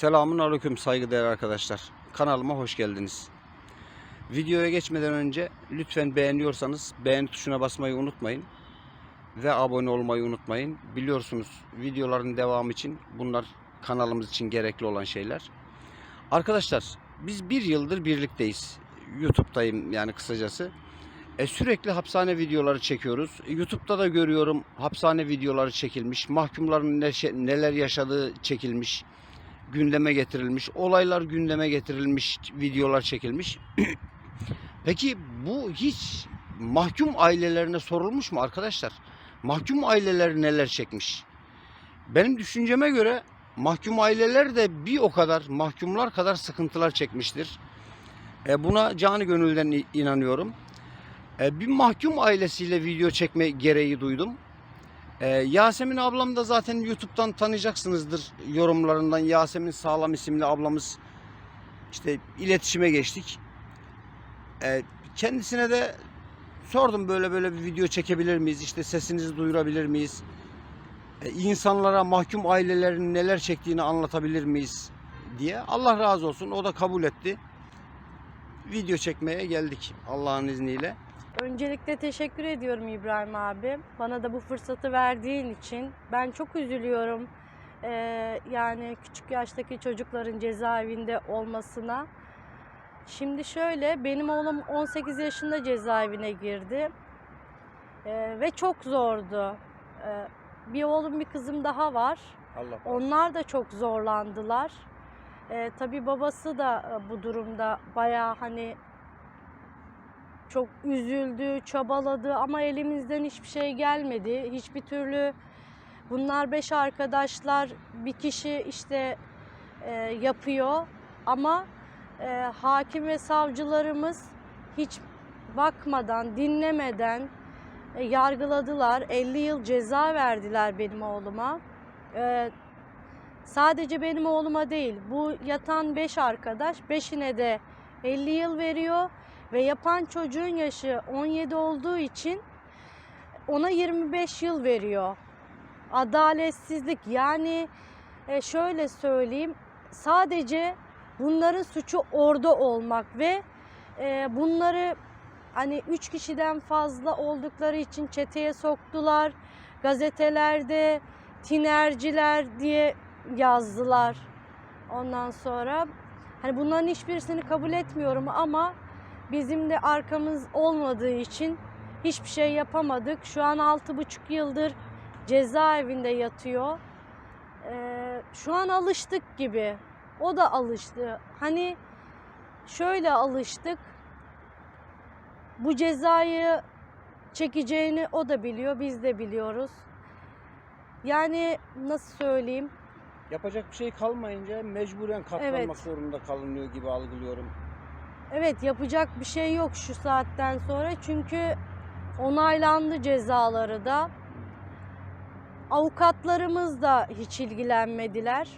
Selamun aleyküm saygıdeğer arkadaşlar. Kanalıma hoş geldiniz. Videoya geçmeden önce lütfen beğeniyorsanız beğeni tuşuna basmayı unutmayın. Ve abone olmayı unutmayın. Biliyorsunuz videoların devamı için bunlar kanalımız için gerekli olan şeyler. Arkadaşlar biz bir yıldır birlikteyiz. YouTube'dayım yani kısacası. E, sürekli hapishane videoları çekiyoruz. YouTube'da da görüyorum hapishane videoları çekilmiş. Mahkumların ne- neler yaşadığı çekilmiş gündeme getirilmiş, olaylar gündeme getirilmiş, videolar çekilmiş. Peki bu hiç mahkum ailelerine sorulmuş mu arkadaşlar? Mahkum aileler neler çekmiş? Benim düşünceme göre mahkum aileler de bir o kadar mahkumlar kadar sıkıntılar çekmiştir. E buna canı gönülden inanıyorum. E bir mahkum ailesiyle video çekme gereği duydum. Ee, Yasemin ablam da zaten YouTube'dan tanıyacaksınızdır yorumlarından. Yasemin Sağlam isimli ablamız işte iletişime geçtik. Ee, kendisine de sordum böyle böyle bir video çekebilir miyiz? İşte sesinizi duyurabilir miyiz? Ee, insanlara mahkum ailelerin neler çektiğini anlatabilir miyiz diye. Allah razı olsun o da kabul etti. Video çekmeye geldik Allah'ın izniyle. Öncelikle teşekkür ediyorum İbrahim abi. Bana da bu fırsatı verdiğin için. Ben çok üzülüyorum. Ee, yani küçük yaştaki çocukların cezaevinde olmasına. Şimdi şöyle, benim oğlum 18 yaşında cezaevine girdi. Ee, ve çok zordu. Ee, bir oğlum bir kızım daha var. Allah Onlar da çok zorlandılar. Ee, tabii babası da bu durumda bayağı hani çok üzüldü, çabaladı ama elimizden hiçbir şey gelmedi. Hiçbir türlü bunlar beş arkadaşlar bir kişi işte e, yapıyor ama e, hakim ve savcılarımız hiç bakmadan, dinlemeden e, yargıladılar. 50 yıl ceza verdiler benim oğluma. E, sadece benim oğluma değil, bu yatan 5 arkadaş, 5'ine de 50 yıl veriyor ve yapan çocuğun yaşı 17 olduğu için ona 25 yıl veriyor. Adaletsizlik yani e, şöyle söyleyeyim sadece bunların suçu orada olmak ve e, bunları hani üç kişiden fazla oldukları için çeteye soktular. Gazetelerde tinerciler diye yazdılar. Ondan sonra hani bunların hiçbirisini kabul etmiyorum ama bizim de arkamız olmadığı için hiçbir şey yapamadık. Şu an altı buçuk yıldır cezaevinde yatıyor. Ee, şu an alıştık gibi. O da alıştı. Hani şöyle alıştık. Bu cezayı çekeceğini o da biliyor, biz de biliyoruz. Yani nasıl söyleyeyim? Yapacak bir şey kalmayınca mecburen katlanmak Evet. zorunda kalınıyor gibi algılıyorum. Evet yapacak bir şey yok şu saatten sonra çünkü onaylandı cezaları da. Avukatlarımız da hiç ilgilenmediler.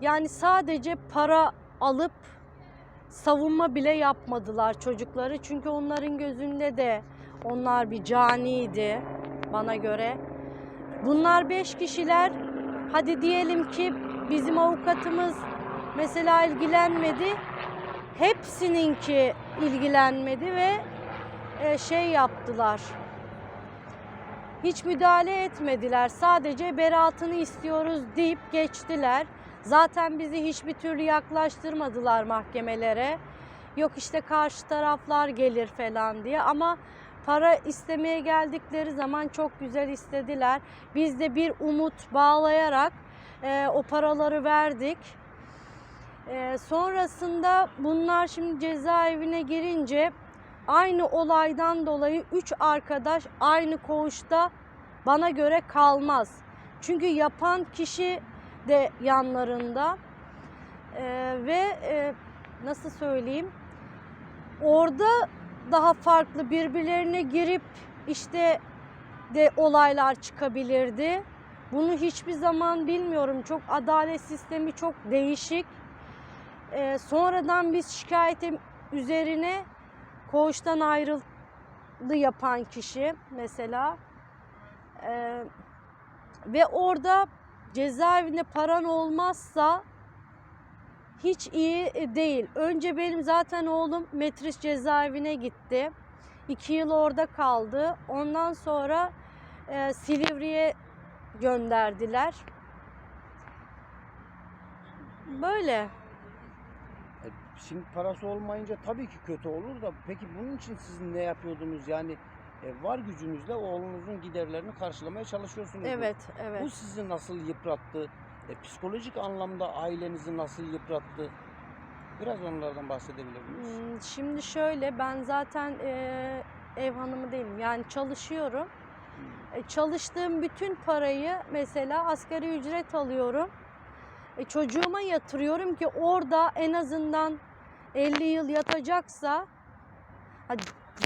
Yani sadece para alıp savunma bile yapmadılar çocukları. Çünkü onların gözünde de onlar bir caniydi bana göre. Bunlar beş kişiler. Hadi diyelim ki bizim avukatımız mesela ilgilenmedi hepsininki ilgilenmedi ve e, şey yaptılar. Hiç müdahale etmediler. Sadece beraatını istiyoruz deyip geçtiler. Zaten bizi hiçbir türlü yaklaştırmadılar mahkemelere. Yok işte karşı taraflar gelir falan diye ama para istemeye geldikleri zaman çok güzel istediler. Biz de bir umut bağlayarak e, o paraları verdik. Ee, sonrasında bunlar şimdi cezaevine girince aynı olaydan dolayı üç arkadaş aynı koğuşta bana göre kalmaz. Çünkü yapan kişi de yanlarında Ee, ve e, nasıl söyleyeyim orada daha farklı birbirlerine girip işte de olaylar çıkabilirdi. Bunu hiçbir zaman bilmiyorum. Çok adalet sistemi çok değişik. Ee, sonradan biz şikayetim üzerine koğuştan ayrıldı yapan kişi mesela. Ee, ve orada cezaevinde paran olmazsa hiç iyi e, değil. Önce benim zaten oğlum Metris cezaevine gitti. İki yıl orada kaldı. Ondan sonra e, Silivri'ye gönderdiler. Böyle. E, Şimdi parası olmayınca tabii ki kötü olur da peki bunun için siz ne yapıyordunuz? Yani e, var gücünüzle oğlunuzun giderlerini karşılamaya çalışıyorsunuz. Evet, evet. Bu sizi nasıl yıprattı? E, psikolojik anlamda ailenizi nasıl yıprattı? Biraz onlardan bahsedebilir miyiz? Hmm, Şimdi şöyle ben zaten e, ev hanımı değilim. Yani çalışıyorum. E, çalıştığım bütün parayı mesela asgari ücret alıyorum. E, çocuğuma yatırıyorum ki orada en azından 50 yıl yatacaksa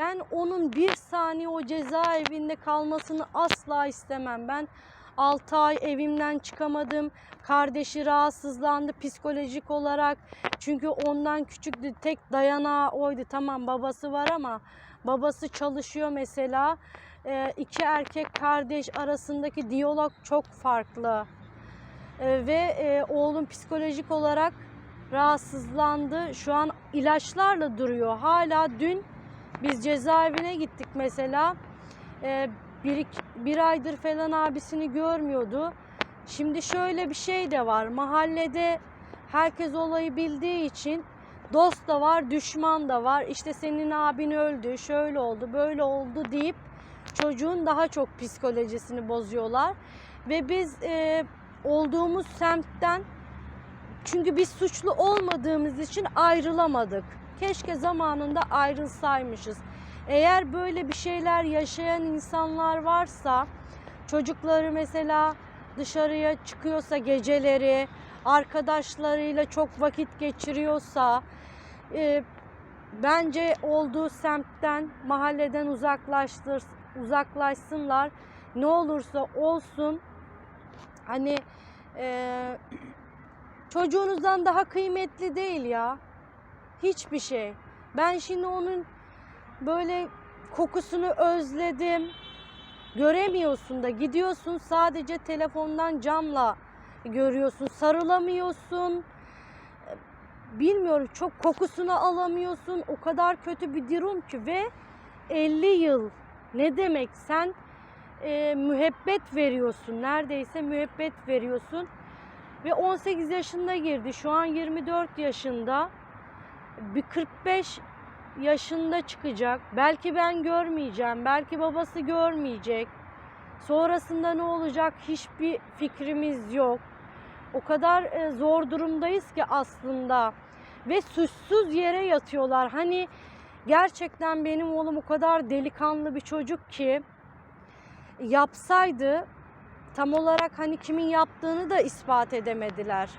ben onun bir saniye o cezaevinde kalmasını asla istemem. Ben 6 ay evimden çıkamadım. Kardeşi rahatsızlandı psikolojik olarak. Çünkü ondan küçüktü. Tek dayanağı oydu. Tamam babası var ama babası çalışıyor mesela. Ee, iki erkek kardeş arasındaki diyalog çok farklı. Ee, ve e, oğlum psikolojik olarak rahatsızlandı. Şu an ilaçlarla duruyor. Hala dün biz cezaevine gittik mesela. Ee, bir, bir aydır falan abisini görmüyordu. Şimdi şöyle bir şey de var. Mahallede herkes olayı bildiği için dost da var, düşman da var. İşte senin abin öldü, şöyle oldu, böyle oldu deyip çocuğun daha çok psikolojisini bozuyorlar. Ve biz e, olduğumuz semtten çünkü biz suçlu olmadığımız için ayrılamadık. Keşke zamanında ayrılsaymışız. Eğer böyle bir şeyler yaşayan insanlar varsa, çocukları mesela dışarıya çıkıyorsa geceleri, arkadaşlarıyla çok vakit geçiriyorsa, e, bence olduğu semtten, mahalleden uzaklaştır, uzaklaşsınlar. Ne olursa olsun, hani e, çocuğunuzdan daha kıymetli değil ya. Hiçbir şey. Ben şimdi onun böyle kokusunu özledim. Göremiyorsun da gidiyorsun sadece telefondan camla görüyorsun. Sarılamıyorsun. Bilmiyorum çok kokusunu alamıyorsun. O kadar kötü bir durum ki ve 50 yıl ne demek sen e, müebbet veriyorsun. Neredeyse müebbet veriyorsun. Ve 18 yaşında girdi. Şu an 24 yaşında. Bir 45 yaşında çıkacak. Belki ben görmeyeceğim. Belki babası görmeyecek. Sonrasında ne olacak hiçbir fikrimiz yok. O kadar e, zor durumdayız ki aslında. Ve suçsuz yere yatıyorlar. Hani gerçekten benim oğlum o kadar delikanlı bir çocuk ki yapsaydı tam olarak hani kimin yaptığını da ispat edemediler.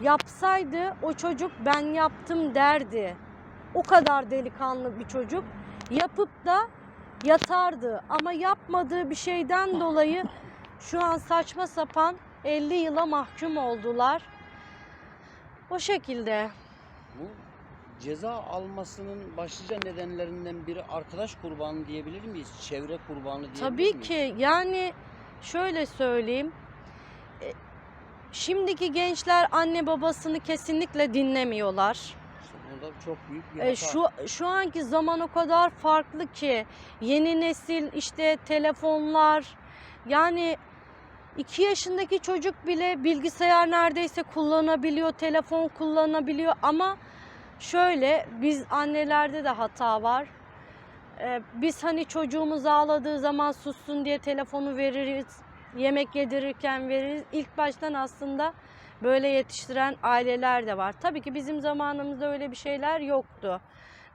Yapsaydı o çocuk ben yaptım derdi. O kadar delikanlı bir çocuk. Yapıp da yatardı ama yapmadığı bir şeyden dolayı şu an saçma sapan 50 yıla mahkum oldular. O şekilde. Bu ceza almasının başlıca nedenlerinden biri arkadaş kurbanı diyebilir miyiz? Çevre kurbanı diyebilir Tabii miyiz? ki yani şöyle söyleyeyim. E, Şimdiki gençler anne babasını kesinlikle dinlemiyorlar. Burada çok büyük bir E, hata. şu şu anki zaman o kadar farklı ki yeni nesil işte telefonlar yani 2 yaşındaki çocuk bile bilgisayar neredeyse kullanabiliyor, telefon kullanabiliyor ama şöyle biz annelerde de hata var. E, biz hani çocuğumuz ağladığı zaman sussun diye telefonu veririz, yemek yedirirken veririz. İlk baştan aslında böyle yetiştiren aileler de var. Tabii ki bizim zamanımızda öyle bir şeyler yoktu.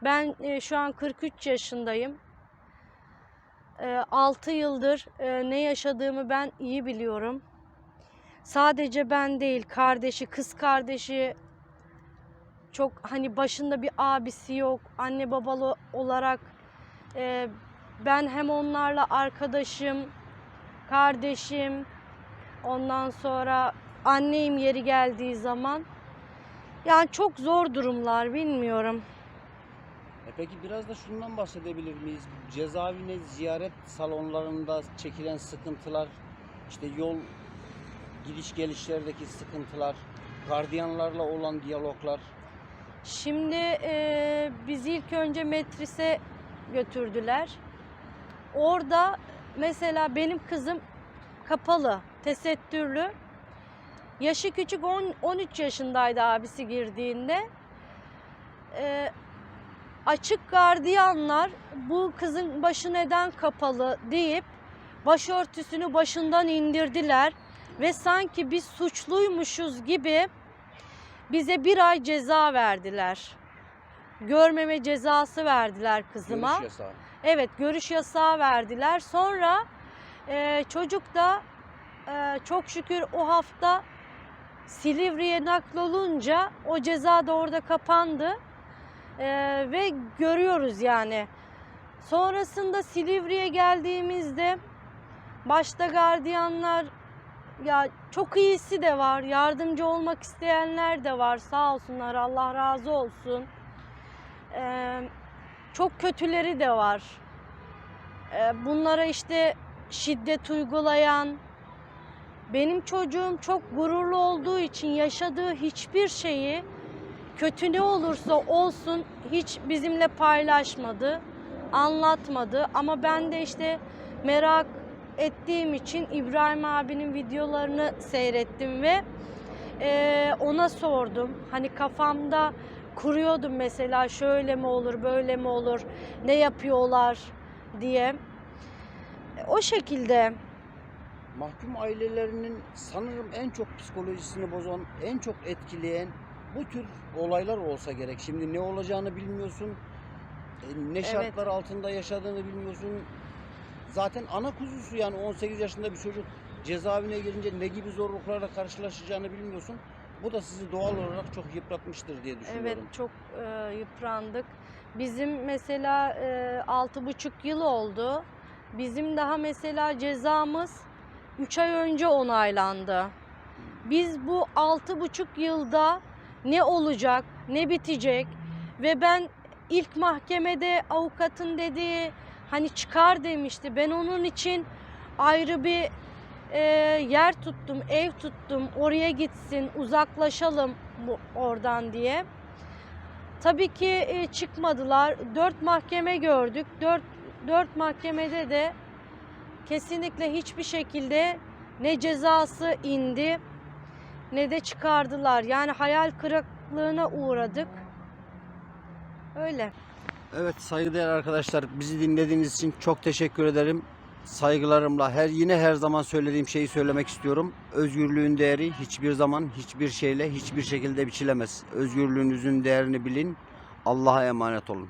Ben e, şu an 43 yaşındayım. 6 yıldır e, ne yaşadığımı ben iyi biliyorum. Sadece ben değil, kardeşi, kız kardeşi çok hani başında bir abisi yok. Anne babalı olarak e, ben hem onlarla arkadaşım, kardeşim, ondan sonra anneyim yeri geldiği zaman. Yani çok zor durumlar bilmiyorum. E peki biraz da şundan bahsedebilir miyiz? Cezaevine ziyaret salonlarında çekilen sıkıntılar, işte yol gidiş gelişlerdeki sıkıntılar, gardiyanlarla olan diyaloglar. Şimdi e, bizi ilk önce metrise götürdüler. Orada mesela benim kızım kapalı, tesettürlü. Yaşı küçük 10, 13 yaşındaydı abisi girdiğinde. E, açık gardiyanlar bu kızın başı neden kapalı deyip başörtüsünü başından indirdiler ve sanki biz suçluymuşuz gibi bize bir ay ceza verdiler. Görmeme cezası verdiler kızıma. Görüş yasağı. Evet görüş yasağı verdiler. Sonra e, çocuk da e, çok şükür o hafta Silivri'ye naklolunca o ceza da orada kapandı. E, ve görüyoruz yani. Sonrasında Silivri'ye geldiğimizde başta gardiyanlar ya çok iyisi de var, yardımcı olmak isteyenler de var. Sağ olsunlar, Allah razı olsun. Ee, çok kötüleri de var. Ee, bunlara işte şiddet uygulayan, benim çocuğum çok gururlu olduğu için yaşadığı hiçbir şeyi kötü ne olursa olsun hiç bizimle paylaşmadı, anlatmadı. Ama ben de işte merak ettiğim için İbrahim abinin videolarını seyrettim ve eee, ona sordum. Hani kafamda kuruyordum mesela şöyle mi olur, böyle mi olur, ne yapıyorlar diye. E, O şekilde. Mahkum ailelerinin sanırım en çok psikolojisini bozan, en çok etkileyen bu tür olaylar olsa gerek. Şimdi ne olacağını bilmiyorsun. e, Ne şartlar altında yaşadığını bilmiyorsun. Zaten ana kuzusu yani 18 yaşında bir çocuk cezaevine girince ne gibi zorluklarla karşılaşacağını bilmiyorsun. Bu da sizi doğal olarak çok yıpratmıştır diye düşünüyorum. Evet çok e, yıprandık. Bizim mesela e, altı buçuk yıl oldu. Bizim daha mesela cezamız 3 ay önce onaylandı. Biz bu altı buçuk yılda ne olacak, ne bitecek ve ben ilk mahkemede avukatın dediği hani çıkar demişti. Ben onun için ayrı bir e, yer tuttum, ev tuttum. Oraya gitsin, uzaklaşalım bu oradan diye. Tabii ki e, çıkmadılar. Dört mahkeme gördük. Dört, dört mahkemede de kesinlikle hiçbir şekilde ne cezası indi ne de çıkardılar. Yani hayal kırıklığına uğradık. Öyle. Evet saygıdeğer arkadaşlar bizi dinlediğiniz için çok teşekkür ederim. Saygılarımla her yine her zaman söylediğim şeyi söylemek istiyorum. Özgürlüğün değeri hiçbir zaman hiçbir şeyle hiçbir şekilde biçilemez. Özgürlüğünüzün değerini bilin. Allah'a emanet olun.